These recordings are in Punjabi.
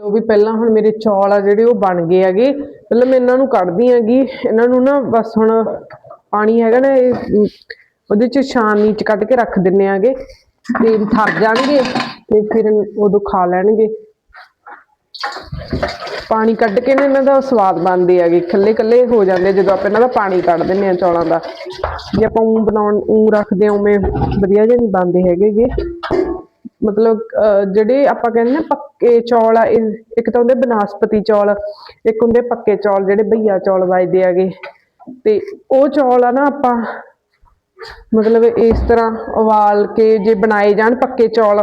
ਲੋ ਵੀ ਪਹਿਲਾਂ ਹੁਣ ਮੇਰੇ ਚੌਲ ਆ ਜਿਹੜੇ ਉਹ ਬਣ ਗਏ ਹੈਗੇ। ਪਹਿਲਾਂ ਮੈਂ ਇਹਨਾਂ ਨੂੰ ਕੱਢਦੀ ਹੈਗੀ। ਇਹਨਾਂ ਨੂੰ ਨਾ ਬਸ ਹੁਣ ਪਾਣੀ ਹੈਗਾ ਨਾ ਇਹ ਉਹਦੇ ਚ ਛਾਨਣੀ ਚ ਕੱਢ ਕੇ ਰੱਖ ਦਿੰਨੇ ਆਗੇ ਤੇ ਥਰ ਜਾਣਗੇ ਤੇ ਫਿਰ ਉਦੋਂ ਖਾ ਲੈਣਗੇ। ਪਾਣੀ ਕੱਢ ਕੇ ਨਾ ਇਹਨਾਂ ਦਾ ਸਵਾਦ ਬਣਦੇ ਹੈਗੇ। ਇਕੱਲੇ ਇਕੱਲੇ ਹੋ ਜਾਂਦੇ ਜਦੋਂ ਆਪਾਂ ਇਹਨਾਂ ਦਾ ਪਾਣੀ ਕੱਢ ਦਿੰਨੇ ਆ ਚੌਲਾਂ ਦਾ। ਜੇ ਆਪਾਂ ਉਂ ਬਣਾਉਣ ਉਂ ਰੱਖਦੇ ਆ, ਉਵੇਂ ਵਧੀਆ ਜਿਹਾ ਨਹੀਂ ਬਣਦੇ ਹੈਗੇਗੇ ਮਤਲਬ ਜਿਹੜੇ ਆਪਾਂ ਕਹਿੰਦੇ ਨਾ ਪੱਕੇ ਚੌਲ ਆ ਇੱਕ ਤਾਂ ਹੁੰਦੇ ਬਨਾਸਪਤੀ ਚੌਲ, ਇੱਕ ਹੁੰਦੇ ਪੱਕੇ ਚੌਲ ਜਿਹੜੇ ਭਈਆ ਚੌਲ ਵੱਜਦੇ ਹੈਗੇ। ਤੇ ਉਹ ਚੌਲ ਆ ਨਾ ਆਪਾਂ ਮਤਲਬ ਇਸ ਤਰ੍ਹਾਂ ਉਬਾਲ ਕੇ ਜੇ ਬਣਾਏ ਜਾਣ ਪੱਕੇ ਚੌਲ,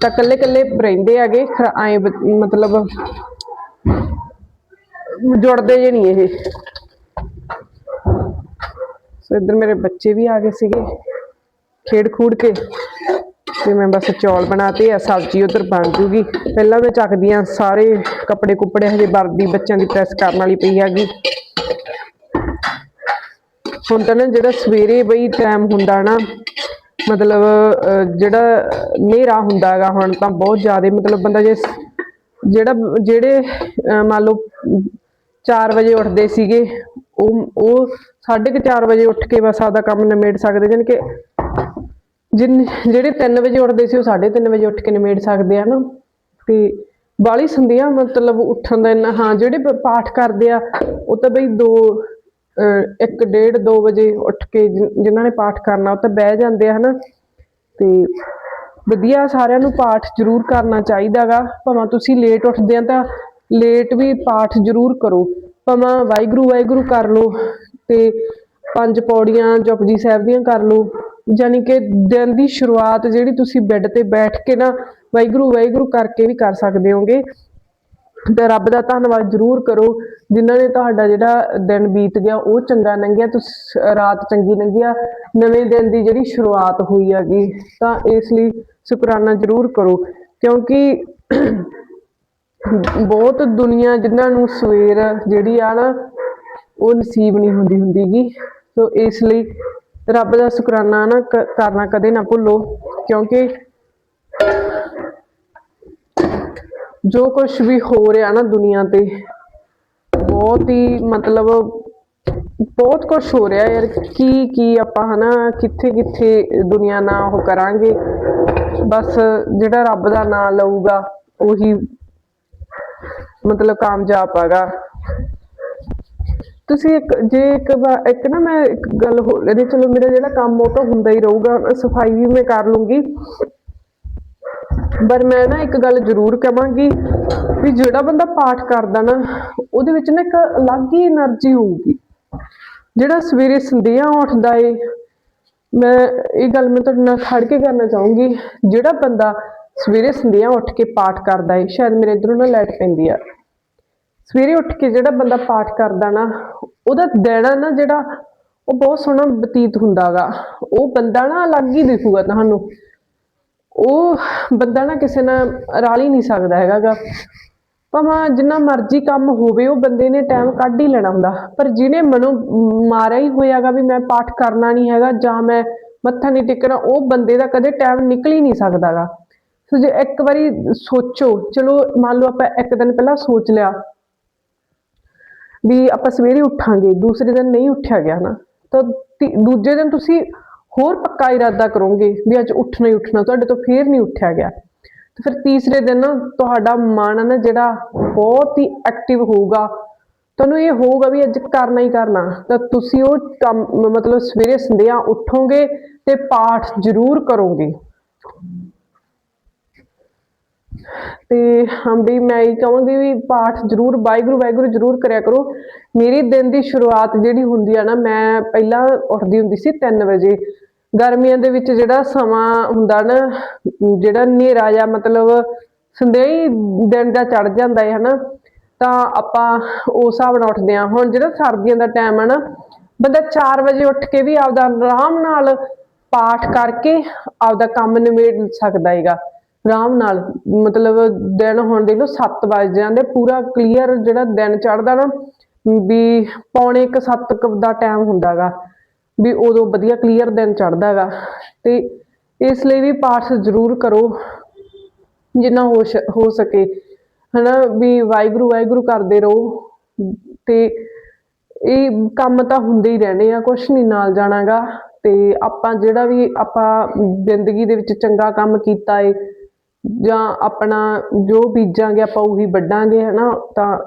ਤਾਂ ਕੱਲੇ ਕੱਲੇ ਰਹਿੰਦੇ ਹੈਗੇ ਐ ਮਤਲਬ ਜੁੜਦੇ ਜੇ ਨਹੀਂ ਇਹ। ਸੋ ਇੱਧਰ ਮੇਰੇ ਬੱਚੇ ਵੀ ਆ ਗਏ ਸੀਗੇ ਖੇਡ ਖੂਡ ਕੇ। ਤੇ ਮੈਂ ਬਸ ਚੌਲ ਬਣਾਤੇ ਆ, ਸਬਜ਼ੀ ਉਧਰ ਬਣ ਜੂਗੀ। ਪਹਿਲਾਂ ਮੈਂ ਚੱਕਦੀ ਆ ਸਾਰੇ ਕੱਪੜੇ ਕੁੱਪੜੇ ਹਜੇ ਵਰਦੀ ਬੱਚਿਆਂ ਦੀ ਪ੍ਰੈਸ ਕਰਨ ਵਾਲੀ ਪਈ ਹੈਗੀ। ਹੁਣ ਤਾਂ ਨਾ ਜਿਹੜਾ ਸਵੇਰੇ ਬਈ ਟਾਈਮ ਹੁੰਦਾ ਨਾ, ਮਤਲਬ ਜਿਹੜਾ ਹਨੇਰਾ ਹੁੰਦਾ ਹੈਗਾ ਹੁਣ ਤਾਂ ਬਹੁਤ ਜ਼ਿਆਦਾ, ਮਤਲਬ ਬੰਦਾ ਜੇ ਜਿਹੜਾ, ਜਿਹੜੇ ਮੰਨ ਲਓ 4 ਵਜੇ ਉੱਠਦੇ ਸੀਗੇ, ਉਹ ਉਹ 4:30 ਵਜੇ ਉੱਠ ਕੇ ਬਸ ਆਪਦਾ ਕੰਮ ਨਿਮੇੜ ਸਕਦੇ ਜਾਣੀ ਕਿ ਜਿਨ ਜਿਹੜੇ 3 ਵਜੇ ਉੱਠਦੇ ਸੀ, ਉਹ 3:30 ਵਜੇ ਉੱਠ ਕੇ ਨਿਮੇੜ ਸਕਦੇ ਆ ਨਾ। ਤੇ ਬਾਲੀ ਸੰਧਿਆ, ਮਤਲਬ ਉੱਠਣ ਦਾ ਇੰਨਾ, ਹਾਂ, ਜਿਹੜੇ ਪਾਠ ਕਰਦੇ ਆ, ਉਹ ਤਾਂ ਬਈ 2 ਇੱਕ ਡੇਢ 2 ਵਜੇ ਉੱਠ ਕੇ ਜਿ- ਜਿਨ੍ਹਾਂ ਨੇ ਪਾਠ ਕਰਨਾ, ਉਹ ਤਾਂ ਬਹਿ ਜਾਂਦੇ ਆ, ਹਨਾ। ਤੇ ਵਧੀਆ ਸਾਰਿਆਂ ਨੂੰ ਪਾਠ ਜ਼ਰੂਰ ਕਰਨਾ ਚਾਹੀਦਾਗਾ ਭਾਵੇਂ ਤੁਸੀਂ ਲੇਟ ਉੱਠਦੇ ਆ, ਤਾਂ ਲੇਟ ਵੀ ਪਾਠ ਜ਼ਰੂਰ ਕਰੋ। ਭਾਵੇਂ ਵਾਹਿਗੁਰੂ ਵਾਹਿਗੁਰੂ ਕਰ ਲਓ, ਤੇ ਪੰਜ ਪੌੜੀਆਂ ਜਪਜੀ ਸਾਹਿਬ ਦੀਆਂ ਕਰ ਲਓ। ਯਾਨੀ ਕਿ ਦਿਨ ਦੀ ਸ਼ੁਰੂਆਤ ਜਿਹੜੀ ਤੁਸੀਂ ਬੈੱਡ ਤੇ ਬੈਠ ਕੇ ਨਾ ਵਾਹਿਗੁਰੂ ਵਾਹਿਗੁਰੂ ਕਰਕੇ ਵੀ ਕਰ ਸਕਦੇ ਹੋਗੇ। ਤੇ ਰੱਬ ਦਾ ਧੰਨਵਾਦ ਜ਼ਰੂਰ ਕਰੋ, ਜਿਨ੍ਹਾਂ ਨੇ ਤੁਹਾਡਾ ਜਿਹੜਾ ਦਿਨ ਬੀਤ ਗਿਆ, ਉਹ ਚੰਗਾ ਲੰਘਿਆ, ਤੁਸੀਂ ਰਾਤ ਚੰਗੀ ਲੰਘੀ ਨਵੇਂ ਦਿਨ ਦੀ ਜਿਹੜੀ ਸ਼ੁਰੂਆਤ ਹੋਈ ਹੈਗੀ, ਤਾਂ ਇਸ ਲਈ ਸ਼ੁਕਰਾਨਾ ਜ਼ਰੂਰ ਕਰੋ। ਕਿਉਂਕਿ ਬਹੁਤ ਦੁਨੀਆ ਜਿਨ੍ਹਾਂ ਨੂੰ ਸਵੇਰ ਜਿਹੜੀ ਆ ਨਾ, ਉਹ ਨਸੀਬ ਨਹੀਂ ਹੁੰਦੀ ਹੁੰਦੀਗੀ। ਸੋ ਇਸ ਲਈ ਰੱਬ ਦਾ ਸ਼ੁਕਰਾਨਾ ਨਾ ਕਰਨਾ ਕਦੇ ਨਾ ਭੁੱਲੋ, ਕਿਉਂਕਿ ਜੋ ਕੁਝ ਵੀ ਹੋ ਰਿਹਾ ਨਾ ਦੁਨੀਆ ਤੇ, ਬਹੁਤ ਹੀ ਮਤਲਬ ਬਹੁਤ ਕੁਝ ਹੋ ਰਿਹਾ ਯਾਰ, ਕੀ ਕੀ ਆਪਾਂ ਹਨਾ ਕਿੱਥੇ ਕਿੱਥੇ ਦੁਨੀਆ ਨਾਲ ਉਹ ਕਰਾਂਗੇ। ਬਸ ਜਿਹੜਾ ਰੱਬ ਦਾ ਨਾਮ ਲਊਗਾ, ਉਹੀ ਮਤਲਬ ਕਾਮਯਾਬ ਹੈਗਾ। ਤੁਸੀਂ ਇੱਕ, ਜੇ ਇੱਕ ਵਾਰ ਇੱਕ ਨਾ ਮੈਂ ਇੱਕ ਗੱਲ ਹੋ ਰਹੀ ਚਲੋ ਮੇਰਾ ਜਿਹੜਾ ਕੰਮ ਉਹ ਤਾਂ ਹੁੰਦਾ ਹੀ ਰਹੂਗਾ, ਸਫ਼ਾਈ ਵੀ ਮੈਂ ਕਰ ਲੂੰਗੀ। ਪਰ ਮੈਂ ਨਾ ਇੱਕ ਗੱਲ ਜ਼ਰੂਰ ਕਹਾਂਗੀ ਵੀ ਜਿਹੜਾ ਬੰਦਾ ਪਾਠ ਕਰਦਾ ਨਾ, ਉਹਦੇ ਵਿੱਚ ਨਾ ਇੱਕ ਅਲੱਗ ਹੀ એનર્ਜੀ ਹੋਊਗੀ। ਜਿਹੜਾ ਸਵੇਰੇ ਸੰਧਿਆ ਉੱਠਦਾ ਏ, ਮੈਂ ਇਹ ਗੱਲ ਮੈਂ ਤੁਹਾਡੇ ਨਾਲ ਖੜ ਕੇ ਕਰਨਾ ਚਾਹੂੰਗੀ, ਜਿਹੜਾ ਬੰਦਾ ਸਵੇਰੇ ਸੰਧਿਆ ਉੱਠ ਕੇ ਪਾਠ ਕਰਦਾ ਏ, ਸ਼ਾਇਦ ਮੇਰੇ ਇਧਰੋਂ ਨਾ ਲੈਟ ਪੈਂਦੀ ਆ। ਸਵੇਰੇ ਉੱਠ ਕੇ ਜਿਹੜਾ ਬੰਦਾ ਪਾਠ ਕਰਦਾ ਨਾ, ਉਹਦਾ ਦਿਨ ਨਾ ਜਿਹੜਾ, ਉਹ ਬਹੁਤ ਸੋਹਣਾ ਬਤੀਤ ਹੁੰਦਾਗਾ ਉਹ ਬੰਦਾ ਨਾ ਅਲੱਗ ਹੀ ਦਿਖੂਗਾ ਤੁਹਾਨੂੰ। ਉਹ ਬੰਦਾ ਨਾ ਕਿਸੇ ਨਾਲ ਰਲ ਹੀ ਨਹੀਂ ਸਕਦਾ ਹੈਗਾਗਾ ਭਾਵੇਂ ਜਿੰਨਾ ਮਰਜ਼ੀ ਕੰਮ ਹੋਵੇ, ਉਹ ਬੰਦੇ ਨੇ ਟਾਈਮ ਕੱਢ ਹੀ ਲੈਣਾ ਹੁੰਦਾ। ਪਰ ਜਿਹਨੇ ਮਨੋਂ ਮਾਰਿਆ ਹੀ ਹੋਇਆਗਾ ਵੀ ਮੈਂ ਪਾਠ ਕਰਨਾ ਨਹੀਂ ਹੈਗਾ ਜਾਂ ਮੈਂ ਮੱਥਾ ਨਹੀਂ ਟੇਕਣਾ, ਉਹ ਬੰਦੇ ਦਾ ਕਦੇ ਟਾਈਮ ਨਿਕਲ ਹੀ ਨਹੀਂ ਸਕਦਾਗਾ ਸੋ ਜੇ ਇੱਕ ਵਾਰੀ ਸੋਚੋ, ਚਲੋ ਮੰਨ ਲਓ ਆਪਾਂ ਇੱਕ ਦਿਨ ਪਹਿਲਾਂ ਸੋਚ ਲਿਆ ਵੀ ਆਪਾਂ ਸਵੇਰੇ ਉੱਠਾਂਗੇ, ਦੂਸਰੇ ਦਿਨ ਨਹੀਂ ਉੱਠਿਆ ਗਿਆ ਨਾ। ਤਾਂ ਦੂਜੇ ਦਿਨ ਤੁਸੀਂ ਹੋਰ ਪੱਕਾ ਇਰਾਦਾ ਕਰੋਗੇ ਵੀ ਅੱਜ ਉੱਠਣਾ ਹੀ ਉੱਠਣਾ, ਤੁਹਾਡੇ ਤੋਂ ਫੇਰ ਨਹੀਂ ਉੱਠਿਆ ਗਿਆ। ਤੇ ਫਿਰ ਤੀਸਰੇ ਦਿਨ ਤੁਹਾਡਾ ਮਨ ਨਾ ਜਿਹੜਾ ਬਹੁਤ ਹੀ ਐਕਟਿਵ ਹੋਊਗਾ। ਤੁਹਾਨੂੰ ਇਹ ਹੋਊਗਾ ਵੀ ਅੱਜ ਕਰਨਾ ਹੀ ਕਰਨਾ। ਤਾਂ ਤੁਸੀਂ ਉਹ ਕੰਮ, ਮਤਲਬ ਸਵੇਰੇ ਸੰਧਿਆ ਉੱਠੋਗੇ ਤੇ ਪਾਠ ਜ਼ਰੂਰ ਕਰੋਗੇ। ਤੇ ਹਾਂ ਵੀ ਮੈਂ ਇਹ ਕਹਾਂਗੀ ਵੀ ਪਾਠ ਜ਼ਰੂਰ ਵਾਹਿਗੁਰੂ ਵਾਹਿਗੁਰੂ ਜ਼ਰੂਰ ਕਰਿਆ ਕਰੋ। ਮੇਰੀ ਦਿਨ ਦੀ ਸ਼ੁਰੂਆਤ ਜਿਹੜੀ ਹੁੰਦੀ ਆ ਨਾ, ਮੈਂ ਪਹਿਲਾਂ ਉੱਠਦੀ ਹੁੰਦੀ ਸੀ 3 ਵਜੇ। ਗਰਮੀਆਂ ਦੇ ਵਿੱਚ ਜਿਹੜਾ ਸਮਾਂ ਹੁੰਦਾ ਨਾ, ਜਿਹੜਾ ਹਨੇਰਾ ਜਾਂ ਮਤਲਬ ਸੰਧਿਆ ਦਿਨ ਦਾ ਚੜ ਜਾਂਦਾ ਹੈ ਹਨਾ ਤਾਂ ਆਪਾਂ ਉਸ ਹਿਸਾਬ ਨਾਲ ਉੱਠਦੇ ਆ ਹੁਣ ਜਿਹੜਾ ਸਰਦੀਆਂ ਦਾ ਟਾਈਮ ਆ ਨਾ, ਬੰਦਾ 4 ਵਜੇ ਉੱਠ ਕੇ ਵੀ ਆਪਦਾ ਆਰਾਮ ਨਾਲ ਪਾਠ ਕਰਕੇ ਆਪਦਾ ਕੰਮ ਨਿਬੇੜ ਸਕਦਾ ਹੈਗਾ। ਆਰਾਮ ਨਾਲ, ਮਤਲਬ ਦਿਨ ਹੁਣ ਦੇਖ ਲਓ 7 ਵਜ ਜਾਂਦੇ, ਪੂਰਾ ਕਲੀਅਰ ਜਿਹੜਾ ਦਿਨ ਚੜਦਾ ਨਾ, ਵੀ ਪੌਣੇ 1 7 ਦਾ ਟਾਈਮ ਹੁੰਦਾਗਾ, ਵੀ ਉਦੋਂ ਵਧੀਆ ਕਲੀਅਰ ਦਿਨ ਚੜਦਾ ਤੇ ਇਸ ਲਈ ਵੀ ਪਾਠ ਜ਼ਰੂਰ ਕਰੋ, ਜਿੰਨਾ ਹੋ ਹੋ ਸਕੇ। ਹਨਾ, ਵੀ ਵਾਹਿਗੁਰੂ ਵਾਹਿਗੁਰੂ ਕਰਦੇ ਰਹੋ। ਤੇ ਇਹ ਕੰਮ ਤਾਂ ਹੁੰਦੇ ਹੀ ਰਹਿਣੇ ਆ, ਕੁਛ ਨਹੀਂ ਨਾਲ ਜਾਣਾਗਾ। ਤੇ ਆਪਾਂ ਜਿਹੜਾ ਵੀ ਆਪਾਂ ਜ਼ਿੰਦਗੀ ਦੇ ਵਿੱਚ ਚੰਗਾ ਕੰਮ ਕੀਤਾ ਏ ਜਾਂ ਆਪਣਾ ਜੋ ਬੀਜਾਂਗੇ ਆਪਾਂ ਉਹੀ ਵੱਢਾਂਗੇ, ਹਨਾ? ਤਾਂ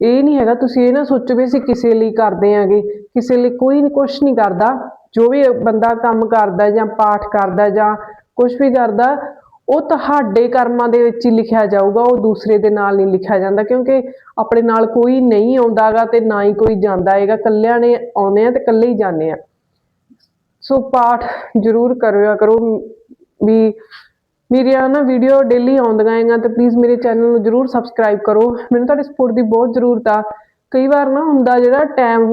ਇਹ ਨਹੀਂ ਹੈਗਾ, ਤੁਸੀਂ ਇਹ ਨਾ ਸੋਚੋ ਵੀ ਅਸੀਂ ਕਿਸੇ ਲਈ ਕਰਦੇ ਆਂਗੇ, ਕਿਸੇ ਲਈ ਕੋਈ ਨਹੀਂ ਕੁਛ ਨਹੀਂ ਕਰਦਾ। ਜੋ ਵੀ ਬੰਦਾ ਕੰਮ ਕਰਦਾ ਜਾਂ ਪਾਠ ਕਰਦਾ ਜਾਂ ਕੁਛ ਵੀ ਕਰਦਾ, ਉਹ ਤੁਹਾਡੇ ਕਰਮਾਂ ਦੇ ਵਿੱਚ ਹੀ ਲਿਖਿਆ ਜਾਊਗਾ, ਉਹ ਦੂਸਰੇ ਦੇ ਨਾਲ ਨਹੀਂ ਲਿਖਿਆ ਜਾਂਦਾ, ਕਿਉਂਕਿ ਆਪਣੇ ਨਾਲ ਕੋਈ ਨਹੀਂ ਆਉਂਦਾਗਾ ਤੇ ਨਾ ਹੀ ਕੋਈ ਜਾਂਦਾ ਹੈਗਾ। ਕੱਲਿਆਂ ਨੇ ਆਉਂਦੇ ਆ ਤੇ ਇਕੱਲੇ ਹੀ ਜਾਂਦੇ ਆ। ਸੋ ਪਾਠ ਜ਼ਰੂਰ ਕਰਿਆ ਕਰੋ, ਵੀ ਮੇਰੀਆਂ ਨਾ ਵੀਡੀਓ ਡੇਲੀ ਆਉਂਦੀਆਂ ਹੈਗੀਆਂ ਤੇ ਪਲੀਜ਼ ਮੇਰੇ ਚੈਨਲ ਨੂੰ ਜ਼ਰੂਰ ਸਬਸਕ੍ਰਾਈਬ ਕਰੋ। ਮੈਨੂੰ ਤੁਹਾਡੀ ਸਪੋਰਟ ਦੀ ਬਹੁਤ ਜ਼ਰੂਰਤ ਆ। ਕਈ ਵਾਰ ਨਾ ਹੁੰਦਾ ਜਿਹੜਾ ਟਾਈਮ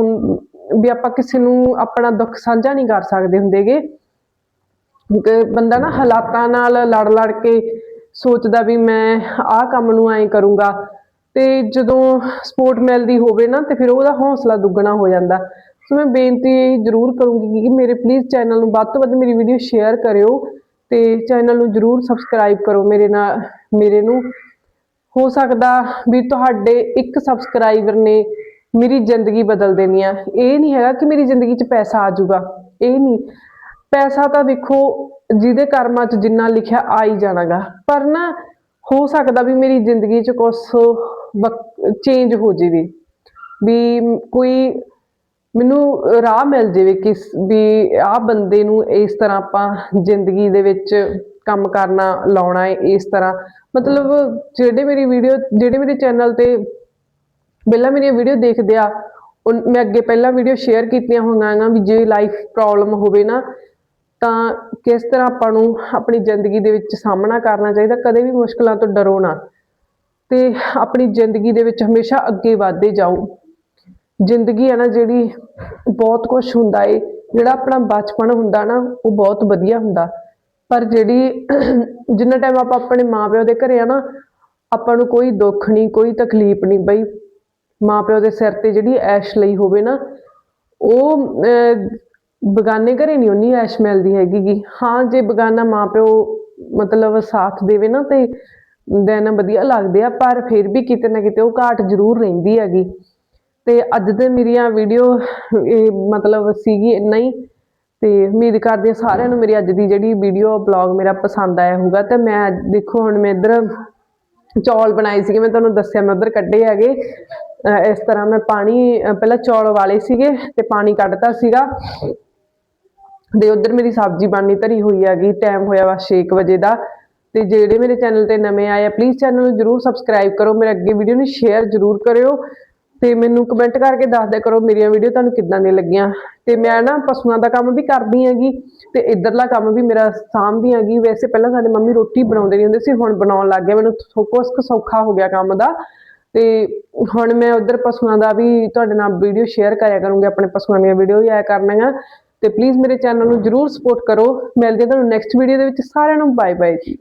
ਵੀ ਆਪਾਂ ਕਿਸੇ ਨੂੰ ਆਪਣਾ ਦੁੱਖ ਸਾਂਝਾ ਨਹੀਂ ਕਰ ਸਕਦੇ ਹੁੰਦੇਗੇ। ਕਿ ਬੰਦਾ ਨਾ ਹਾਲਾਤਾਂ ਨਾਲ ਲੜ ਲੜ ਕੇ ਸੋਚਦਾ ਵੀ ਮੈਂ ਆਹ ਕੰਮ ਨੂੰ ਐਂ ਕਰੂੰਗਾ ਤੇ ਜਦੋਂ ਸਪੋਰਟ ਮਿਲਦੀ ਹੋਵੇ ਨਾ ਤੇ ਫਿਰ ਉਹਦਾ ਹੌਸਲਾ ਦੁੱਗਣਾ ਹੋ ਜਾਂਦਾ। ਸੋ ਮੈਂ ਬੇਨਤੀ ਜ਼ਰੂਰ ਕਰੂੰਗੀ ਕਿ ਮੇਰੇ ਪਲੀਜ਼ ਚੈਨਲ ਨੂੰ ਵੱਧ ਤੋਂ ਵੱਧ ਮੇਰੀ ਵੀਡੀਓ ਸ਼ੇਅਰ ਕਰਿਓ। ਤੇ ਚੈਨਲ ਨੂੰ ਜ਼ਰੂਰ ਸਬਸਕ੍ਰਾਈਬ ਕਰੋ ਮੇਰੇ ਨਾਲ, ਮੇਰੇ ਨੂੰ। ਹੋ ਸਕਦਾ ਵੀ ਤੁਹਾਡੇ ਇੱਕ ਸਬਸਕ੍ਰਾਈਬਰ ਨੇ ਮੇਰੀ ਜ਼ਿੰਦਗੀ ਬਦਲ ਦੇਣੀ ਆ। ਇਹ ਨਹੀਂ ਹੈਗਾ ਕਿ ਮੇਰੀ ਜ਼ਿੰਦਗੀ 'ਚ ਪੈਸਾ ਆ ਜਾਊਗਾ। ਇਹ ਨਹੀਂ। ਪੈਸਾ ਤਾਂ ਦੇਖੋ, ਜਿਹਦੇ ਕਰਮਾਂ 'ਚ ਜਿੰਨਾ ਲਿਖਿਆ ਆ ਹੀ ਜਾਣਾਗਾ। ਪਰ ਨਾ, ਹੋ ਸਕਦਾ ਵੀ ਮੇਰੀ ਜ਼ਿੰਦਗੀ 'ਚ ਕੁਝ ਚੇਂਜ ਹੋ ਜਾਵੇ। ਵੀ ਕੋਈ ਮੈਨੂੰ ਰਾਹ ਮਿਲ ਜਾਵੇ ਕਿ ਵੀ ਆਹ ਬੰਦੇ ਨੂੰ ਇਸ ਤਰ੍ਹਾਂ ਆਪਾਂ ਜ਼ਿੰਦਗੀ ਦੇ ਵਿੱਚ ਕੰਮ ਕਰਨਾ, ਲਾਉਣਾ ਹੈ ਇਸ ਤਰ੍ਹਾਂ। ਮਤਲਬ ਜਿਹੜੇ ਮੇਰੀ ਵੀਡੀਓ ਜਿਹੜੇ ਮੇਰੇ ਚੈਨਲ ਤੇ ਪਹਿਲਾਂ ਮੇਰੀਆਂ ਵੀਡੀਓ ਦੇਖਦੇ ਆ, ਉਨ- ਮੈਂ ਅੱਗੇ ਪਹਿਲਾਂ ਵੀਡੀਓ ਸ਼ੇਅਰ ਕੀਤੀਆਂ ਹੋਈਆਂ ਗਾ ਵੀ ਜੇ ਲਾਈਫ ਪ੍ਰੋਬਲਮ ਹੋਵੇ ਨਾ, ਤਾਂ ਕਿਸ ਤਰ੍ਹਾਂ ਆਪਾਂ ਨੂੰ ਆਪਣੀ ਜ਼ਿੰਦਗੀ ਦੇ ਵਿੱਚ ਸਾਹਮਣਾ ਕਰਨਾ ਚਾਹੀਦਾ, ਕਦੇ ਵੀ ਮੁਸ਼ਕਲਾਂ ਤੋਂ ਡਰੋ ਨਾ। ਤੇ ਆਪਣੀ ਜ਼ਿੰਦਗੀ ਦੇ ਵਿੱਚ ਹਮੇਸ਼ਾ ਅੱਗੇ ਵਧਦੇ ਜਾਓ। ਜ਼ਿੰਦਗੀ ਹੈ ਨਾ ਜਿਹੜੀ ਬਹੁਤ ਕੁਝ ਹੁੰਦਾ ਏ ਜਿਹੜਾ ਆਪਣਾ ਬਚਪਨ ਹੁੰਦਾ ਨਾ ਉਹ ਬਹੁਤ ਵਧੀਆ ਹੁੰਦਾ। ਪਰ ਜਿਹੜੀ ਜਿੰਨਾ ਟਾਈਮ ਆਪਾਂ ਆਪਣੇ ਮਾਪਿਓ ਦੇ ਘਰੇ ਆ ਨਾ ਆਪਾਂ ਨੂੰ ਕੋਈ ਦੁੱਖ ਨਹੀਂ ਕੋਈ ਤਕਲੀਫ ਨਹੀਂ ਬਈ ਮਾਪਿਓ ਦੇ ਸਿਰ ਤੇ ਜਿਹੜੀ ਐਸ਼ ਲਈ ਹੋਵੇ ਨਾ ਉਹ ਅਹ, ਬਗਾਨੇ ਘਰੇ ਨਹੀਂ ਉਨੀ ਐਸ਼ ਮਿਲਦੀ ਹੈਗੀ ਗੀ। ਹਾਂ ਜੇ ਬਗਾਨਾ ਮਾਪਿਓ ਮਤਲਬ ਸਾਥ ਦੇਵੇ ਨਾ ਤੇ ਦਿਨ ਵਧੀਆ ਲੱਗਦੇ ਆ ਪਰ ਫਿਰ ਵੀ ਕਿਤੇ ਨਾ ਕਿਤੇ ਉਹ ਘਾਟ ਜ਼ਰੂਰ ਰਹਿੰਦੀ ਹੈਗੀ। ਤੇ ਅੱਜ ਦੇ ਮੇਰੀਆਂ ਵੀਡੀਓ ਇਹ ਮਤਲਬ ਸੀਗੀ ਇੰਨਾ ਹੀ। ਤੇ ਉਮੀਦ ਕਰਦੀ ਹਾਂ ਸਾਰਿਆਂ ਨੂੰ ਮੇਰੀ ਅੱਜ ਦੀ ਜਿਹੜੀ ਵੀਡੀਓ ਬਲੌਗ ਮੇਰਾ ਪਸੰਦ ਆਇਆ ਹੋਊਗਾ। ਤੇ ਮੈਂ ਦੇਖੋ, ਹੁਣ ਮੈਂ ਇੱਧਰ ਚੌਲ ਬਣਾਏ ਸੀਗੇ। ਮੈਂ ਤੁਹਾਨੂੰ ਦੱਸਿਆ ਮੈਂ ਉਧਰ ਕੱਢੇ ਹੈਗੇ। ਇਸ ਤਰ੍ਹਾਂ ਮੈਂ ਪਾਣੀ, ਪਹਿਲਾਂ ਚੌਲ ਵਾਲੇ ਸੀਗੇ ਤੇ ਪਾਣੀ ਕੱਢਤਾ ਸੀਗਾ। ਤੇ ਉਧਰ ਮੇਰੀ ਸਬਜ਼ੀ ਬਣਨੀ ਧਰੀ ਹੋਈ ਹੈਗੀ ਟਾਈਮ ਹੋਇਆ ਵਾ 6 ਵਜੇ ਦਾ। ਤੇ ਜਿਹੜੇ ਮੇਰੇ ਚੈਨਲ ਤੇ ਨਵੇਂ ਆਏ ਆ ਪਲੀਜ਼ ਚੈਨਲ ਨੂੰ ਜਰੂਰ ਸਬਸਕ੍ਰਾਈਬ ਕਰੋ। ਮੇਰੇ ਅੱਗੇ ਵੀਡੀਓ ਨੂੰ ਸ਼ੇਅਰ ਜਰੂਰ ਕਰਿਓ। ਤੇ ਮੈਨੂੰ ਕਮੈਂਟ ਕਰਕੇ ਦੱਸ ਦਿਆ ਕਰੋ ਮੇਰੀਆਂ ਵੀਡੀਓ ਤੁਹਾਨੂੰ ਕਿੱਦਾਂ ਦੀਆਂ ਲੱਗੀਆਂ। ਤੇ ਮੈਂ ਨਾ ਪਸ਼ੂਆਂ ਦਾ ਕੰਮ ਵੀ ਕਰਦੀ ਹੈਗੀ ਤੇ ਇਧਰਲਾ ਕੰਮ ਵੀ ਮੇਰਾ ਸਾਂਭਦੀ ਹੈਗੀ। ਵੈਸੇ ਪਹਿਲਾਂ ਸਾਡੇ ਮੰਮੀ ਰੋਟੀ ਬਣਾਉਂਦੇ ਨਹੀਂ ਹੁੰਦੇ ਸੀ, ਹੁਣ ਬਣਾਉਣ ਲੱਗ ਗਿਆ ਮੈਨੂੰ ਸੌ- ਸੌਖਾ ਹੋ ਗਿਆ ਕੰਮ ਦਾ। ਤੇ ਹੁਣ ਮੈਂ ਉਧਰ ਪਸ਼ੂਆਂ ਦਾ ਵੀ ਤੁਹਾਡੇ ਨਾਲ ਵੀਡੀਓ ਸ਼ੇਅਰ ਕਰਿਆ ਕਰੂੰਗੀ, ਆਪਣੇ ਪਸ਼ੂਆਂ ਦੀਆਂ ਵੀਡੀਓ ਵੀ ਆਇਆ ਕਰਨੀਆਂ। ਤੇ ਪਲੀਜ਼ ਮੇਰੇ ਚੈਨਲ ਨੂੰ ਜਰੂਰ ਸਪੋਰਟ ਕਰੋ। ਮਿਲਦੇ ਤੁਹਾਨੂੰ ਨੈਕਸਟ ਵੀਡੀਓ ਦੇ ਵਿੱਚ। ਸਾਰਿਆਂ ਨੂੰ ਬਾਏ ਬਾਏ ਜੀ।